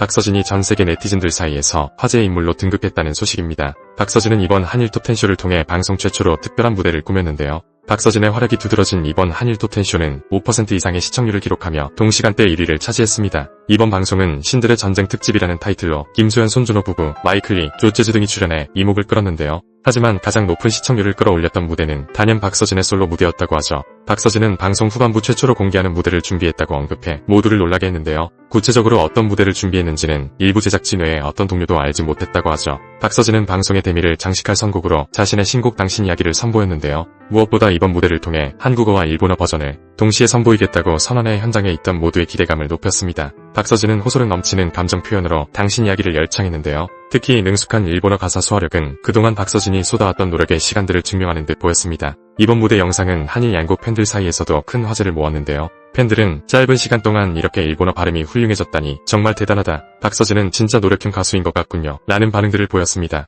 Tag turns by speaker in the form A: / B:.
A: 박서진이 전 세계 네티즌들 사이에서 화제의 인물로 등극했다는 소식입니다. 박서진은 이번 한일 톱텐쇼를 통해 방송 최초로 특별한 무대를 꾸몄는데요. 박서진의 활약이 두드러진 이번 한일 톱텐쇼는 5% 이상의 시청률을 기록하며 동시간대 1위를 차지했습니다. 이번 방송은 신들의 전쟁 특집이라는 타이틀로 김소연 손준호 부부, 마이클리, 조재즈 등이 출연해 이목을 끌었는데요. 하지만 가장 높은 시청률을 끌어올렸던 무대는 단연 박서진의 솔로 무대였다고 하죠. 박서진은 방송 후반부 최초로 공개하는 무대를 준비했다고 언급해 모두를 놀라게 했는데요. 구체적으로 어떤 무대를 준비했는지는 일부 제작진 외에 어떤 동료도 알지 못했다고 하죠. 박서진은 방송의 대미를 장식할 선곡으로 자신의 신곡 당신 이야기를 선보였는데요. 무엇보다 이번 무대를 통해 한국어와 일본어 버전을 동시에 선보이겠다고 선언해 현장에 있던 모두의 기대감을 높였습니다. 박서진은 호소력 넘치는 감정 표현으로 당신 이야기를 열창했는데요. 특히 능숙한 일본어 가사 소화력은 그동안 박서진이 쏟아왔던 노력의 시간들을 증명하는 듯 보였습니다. 이번 무대 영상은 한일 양국 팬들 사이에서도 큰 화제를 모았는데요. 팬들은 짧은 시간 동안 이렇게 일본어 발음이 훌륭해졌다니 정말 대단하다. 박서진은 진짜 노력형 가수인 것 같군요. 라는 반응들을 보였습니다.